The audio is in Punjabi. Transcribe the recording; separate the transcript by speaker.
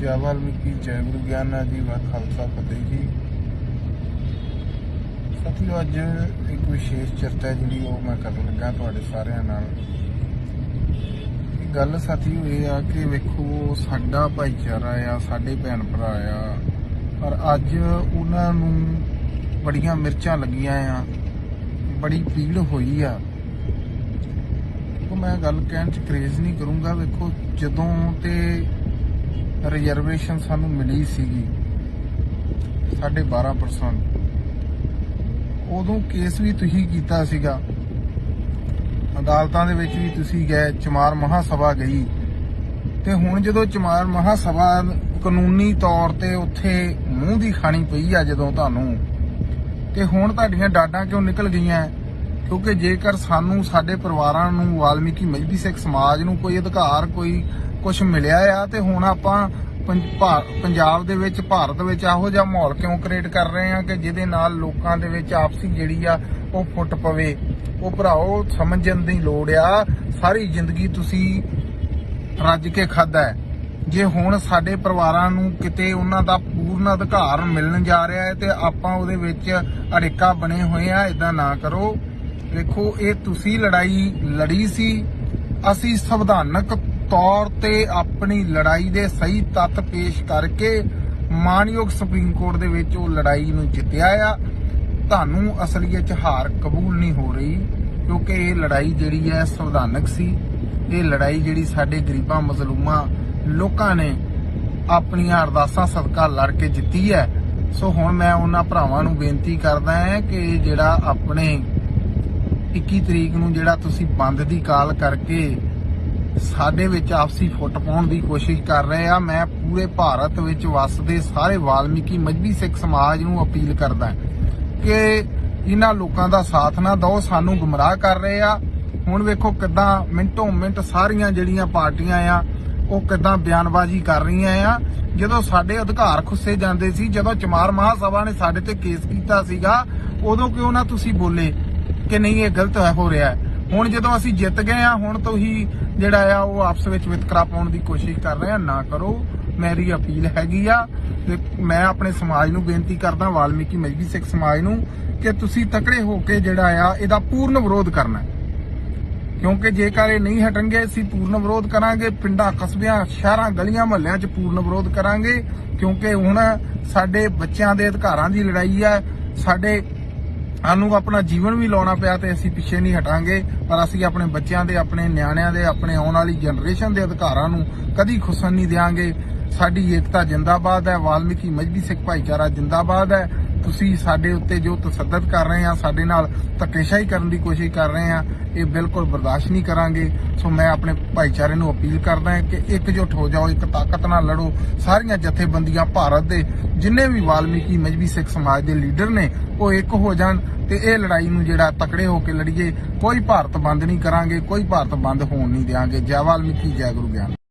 Speaker 1: ਜੈ ਵਾਲਮੀਕੀ ਜੈ ਗੁਰੂ ਗਿਆਨਾ ਜੀ ਵਾ ਖਾਲਸਾ ਫਤਿਹ ਜੀ। ਸਾਥੀਓ, ਅੱਜ ਇੱਕ ਵਿਸ਼ੇਸ਼ ਚਰਚਾ ਜਿਹੜੀ ਉਹ ਮੈਂ ਕਰਨ ਲੱਗਾ ਤੁਹਾਡੇ ਸਾਰਿਆਂ ਨਾਲ। ਗੱਲ ਸਾਥੀਓ ਇਹ ਆ ਕਿ ਵੇਖੋ, ਸਾਡਾ ਭਾਈਚਾਰਾ ਆ, ਸਾਡੇ ਭੈਣ ਭਰਾ ਆ, ਪਰ ਅੱਜ ਉਹਨਾਂ ਨੂੰ ਬੜੀਆਂ ਮਿਰਚਾਂ ਲੱਗੀਆਂ ਆ, ਬੜੀ ਪੀੜ ਹੋਈ ਆ। ਉਹ ਮੈਂ ਗੱਲ ਕਹਿਣ ਚ ਕਰੇਜ਼ ਨਹੀਂ ਕਰੂੰਗਾ, ਵੇਖੋ, ਜਦੋਂ ਤੇ ਰਿਜ਼ਰਵੇਸ਼ਨ ਸਾਨੂੰ ਮਿਲੀ ਸੀਗੀ 12.5% ਉਦੋਂ ਕੇਸ ਵੀ ਤੁਸੀਂ ਕੀਤਾ ਸੀਗਾ। ਅਦਾਲਤਾਂ ਦੇ ਵਿੱਚ ਵੀ ਤੁਸੀਂ ਗਏ, ਚਮਾਰ ਮਹਾ ਸਭਾ ਗਈ। ਤੇ ਹੁਣ ਜਦੋਂ ਚਮਾਰ ਮਹਾ ਕਾਨੂੰਨੀ ਤੌਰ ਤੇ ਉੱਥੇ ਮੂੰਹ ਦੀ ਖਾਣੀ ਪਈ ਆ ਜਦੋਂ ਤੁਹਾਨੂੰ, ਤੇ ਹੁਣ ਤੁਹਾਡੀਆਂ ਡਾਡਾਂ ਕਿਉਂ ਨਿਕਲ ਗਈਆਂ? ਕਿਉਂਕਿ ਜੇਕਰ ਸਾਨੂੰ ਸਾਡੇ ਪਰਿਵਾਰਾਂ ਨੂੰ, ਵਾਲਮੀਕੀ, ਮਜਬੀ ਸਿੱਖ ਸਮਾਜ ਨੂੰ ਕੋਈ ਅਧਿਕਾਰ, ਕੋਈ ਕੁਝ ਮਿਲਿਆ ਆ ਤੇ ਹੁਣ ਆਪਾਂ ਪੰਜ- ਭਾ- ਪੰਜਾਬ ਦੇ ਵਿੱਚ, ਭਾਰਤ ਵਿੱਚ ਇਹੋ ਜਿਹਾ ਮਾਹੌਲ ਕਿਉਂ ਕ੍ਰੀਏਟ ਕਰ ਰਹੇ ਆ ਕਿ ਜਿਹਦੇ ਨਾਲ ਲੋਕਾਂ ਦੇ ਵਿੱਚ ਆਪਸੀ ਜਿਹੜੀ ਆ ਉਹ ਫੁੱਟ ਪਵੇ। ਉਹ ਭਰਾਓ, ਸਮਝਣ ਦੀ ਲੋੜ ਆ। ਸਾਰੀ ਜ਼ਿੰਦਗੀ ਤੁਸੀਂ ਰੱਜ ਕੇ ਖਾਦਾ ਹੈ। ਜੇ ਹੁਣ ਸਾਡੇ ਪਰਿਵਾਰਾਂ ਨੂੰ ਕਿਤੇ ਉਹਨਾਂ ਦਾ ਪੂਰਨ ਅਧਿਕਾਰ ਮਿਲਣ ਜਾ ਰਿਹਾ ਹੈ ਤੇ ਆਪਾਂ ਉਹਦੇ ਵਿੱਚ ਅੜਿੱਕਾ ਬਣੇ ਹੋਏ ਆ ਇਦਾਂ ਨਾ ਕਰੋ। ਵੇਖੋ, ਇਹ ਤੁਸੀਂ ਲੜਾਈ, ਲੜੀ ਸੀ। ਅਸੀਂ ਸੰਵਿਧਾਨਕ ਤੌਰ ਤੇ ਆਪਣੀ ਲੜਾਈ ਦੇ ਸਹੀ ਤੱਤ ਪੇਸ਼ ਕਰਕੇ ਮਾਨਯੋਗ ਸੁਪਰੀਮ ਕੋਰਟ ਦੇ ਵਿੱਚ ਉਹ ਲੜਾਈ ਨੂੰ ਜਿੱਤਿਆ ਆ। ਤੁਹਾਨੂੰ ਅਸਲੀਅਤ ਚ ਹਾਰ ਕਬੂਲ ਨਹੀਂ ਹੋ ਰਹੀ, ਕਿਉਂਕਿ ਇਹ ਲੜਾਈ ਜਿਹੜੀ ਹੈ ਸੰਵਿਧਾਨਕ ਸੀ। ਇਹ ਲੜਾਈ ਜਿਹੜੀ ਸਾਡੇ ਗਰੀਬਾਂ, ਮਜ਼ਲੂਮਾਂ ਲੋਕਾਂ ਨੇ ਆਪਣੀਆਂ ਅਰਦਾਸਾਂ ਸਦਕਾ ਲੜ ਕੇ ਜਿੱਤੀ ਹੈ। ਸੋ ਹੁਣ ਮੈਂ ਉਹਨਾਂ ਭਰਾਵਾਂ ਨੂੰ ਬੇਨਤੀ ਕਰਦਾ ਹਾਂ ਕਿ ਜਿਹੜਾ ਆਪਣੇ 21 ਤਰੀਕ ਨੂੰ ਜਿਹੜਾ ਤੁਸੀਂ ਬੰਦ ਦੀ ਕਾਲ ਕਰਕੇ ਸਾਡੇ ਵਿੱਚ ਆਪਸੀ ਫੁੱਟ ਪਾਉਣ ਦੀ ਕੋਸ਼ਿਸ਼ ਕਰ ਰਹੇ ਆ। ਮੈਂ ਪੂਰੇ ਭਾਰਤ ਵਿੱਚ ਵਸਦੇ ਸਾਰੇ ਵਾਲਮੀਕੀ ਮਜਬੀ ਸਿੱਖ ਸਮਾਜ ਨੂੰ ਅਪੀਲ ਕਰਦਾ ਕਿ ਇਹਨਾਂ ਲੋਕਾਂ ਦਾ ਸਾਥ ਨਾ ਦਿਓ, ਸਾਨੂੰ ਗੁੰਮਰਾਹ ਕਰ ਰਹੇ ਆ। ਹੁਣ ਵੇਖੋ ਕਿਦਾਂ ਮਿੰਟੋ ਮਿੰਟ ਸਾਰੀਆਂ ਜਿਹੜੀਆਂ ਪਾਰਟੀਆਂ ਆ, ਉਹ ਕਿਦਾਂ ਬਿਆਨਬਾਜ਼ੀ ਕਰ ਰਹੀਆਂ ਆ। ਜਦੋਂ ਸਾਡੇ ਅਧਿਕਾਰ ਖੁੱਸੇ ਜਾਂਦੇ ਸੀ, ਜਦੋਂ ਚਮਾਰ ਮਹਾਸਭਾ ਨੇ ਸਾਡੇ ਤੇ ਕੇਸ ਕੀਤਾ ਸੀਗਾ, ਉਦੋਂ ਕਿਉਂ ਨਾ ਤੁਸੀਂ ਬੋਲੇ ਕਿ ਨਹੀਂ, ਇਹ ਗਲਤ ਹੋ ਰਿਹਾ ਹੈ। ਹੁਣ ਜਦੋਂ ਅਸੀਂ ਜਿੱਤ ਗਏ ਆ, ਹੁਣ ਤੋਂ ਹੀ ਜਿਹੜਾ ਆ, ਉਹ ਆਪਸ ਵਿੱਚ ਵਿਤਕਰਾ ਪਾਉਣ ਦੀ ਕੋਸ਼ਿਸ਼ ਕਰ ਰਹੇ ਆ। ਨਾ ਕਰੋ, ਮੇਰੀ ਅਪੀਲ ਹੈਗੀ ਆ ਤੇ ਮੈਂ ਆਪਣੇ ਸਮਾਜ ਨੂੰ ਬੇਨਤੀ ਕਰਦਾ, ਵਾਲਮੀਕੀ ਮਜਬੀ ਸਿੱਖ ਸਮਾਜ ਨੂੰ, ਕਿ ਤੁਸੀਂ ਤਕੜੇ ਹੋ ਕੇ ਜਿਹੜਾ ਆ, ਇਹਦਾ ਪੂਰਨ ਵਿਰੋਧ ਕਰਨਾ। ਕਿਉਂਕਿ ਜੇਕਰ ਇਹ ਨਹੀਂ ਹਟਣਗੇ, ਅਸੀਂ ਪੂਰਨ ਵਿਰੋਧ ਕਰਾਂਗੇ, ਪਿੰਡਾਂ, ਕਸਬਿਆਂ, ਸ਼ਹਿਰਾਂ, ਗਲੀਆਂ, ਮੁਹੱਲਿਆਂ 'ਚ ਪੂਰਨ ਵਿਰੋਧ ਕਰਾਂਗੇ। ਕਿਉਂਕਿ ਹੁਣ ਸਾਡੇ ਬੱਚਿਆਂ ਦੇ ਅਧਿਕਾਰਾਂ ਦੀ ਲੜਾਈ ਆ, ਸਾਡੇ ਸਾਨੂੰ ਆਪਣਾ ਜੀਵਨ ਵੀ ਲਾਉਣਾ ਪਿਆ ਤੇ ਅਸੀਂ ਪਿੱਛੇ ਨਹੀਂ ਹਟਾਂਗੇ, ਪਰ ਅਸੀਂ ਆਪਣੇ ਬੱਚਿਆਂ ਦੇ, ਆਪਣੇ ਨਿਆਣਿਆਂ ਦੇ, ਆਪਣੇ ਆਉਣ ਵਾਲੀ ਜਨਰੇਸ਼ਨ ਦੇ ਅਧਿਕਾਰਾਂ ਨੂੰ ਕਦੀ ਖੁਸਣ ਨਹੀਂ ਦਿਆਂਗੇ। ਸਾਡੀ ਏਕਤਾ ਜਿੰਦਾਬਾਦ ਹੈ, ਵਾਲਮੀਕੀ ਮਜਬੀ ਸਿੱਖ ਭਾਈਚਾਰਾ ਜਿੰਦਾਬਾਦ ਹੈ। ਤੁਸੀਂ ਸਾਡੇ ਉੱਤੇ ਜੋ ਤਸੱਦਦ ਕਰ ਰਹੇ ਆ ਸਾਡੇ ਨਾਲ ਧੱਕੇਸ਼ਾਹੀ ਕਰਨ ਦੀ ਕੋਸ਼ਿਸ਼ ਕਰ ਰਹੇ ਆ ਇਹ ਬਿਲਕੁਲ ਬਰਦਾਸ਼ਤ ਨਹੀਂ ਕਰਾਂਗੇ। ਸੋ ਮੈਂ ਆਪਣੇ ਭਾਈਚਾਰੇ ਨੂੰ ਅਪੀਲ ਕਰਦਾ ਹਾਂ ਕਿ ਇਕਜੁੱਟ ਹੋ ਜਾਓ, ਇੱਕ ਤਾਕਤ ਨਾਲ ਲੜੋ। ਸਾਰੀਆਂ ਜਥੇਬੰਦੀਆਂ ਭਾਰਤ ਦੇ ਜਿੰਨੇ ਵੀ ਵਾਲਮੀਕੀ ਮਜਬੀ ਸਿੱਖ ਸਮਾਜ ਦੇ ਲੀਡਰ ਨੇ, ਉਹ ਇੱਕ ਹੋ ਜਾਣ ਤੇ ਇਹ ਲੜਾਈ ਨੂੰ ਜਿਹੜਾ ਤਕੜੇ ਹੋ ਕੇ ਲੜੀਏ, ਕੋਈ ਭਾਰਤ ਬੰਦ ਨਹੀਂ ਕਰਾਂਗੇ, ਕੋਈ ਭਾਰਤ ਬੰਦ ਹੋਣ ਨਹੀਂ ਦਿਆਂਗੇ। ਜੈ ਵਾਲਮੀਕੀ, ਜੈ ਗੁਰੂ ਗਿਆਨ।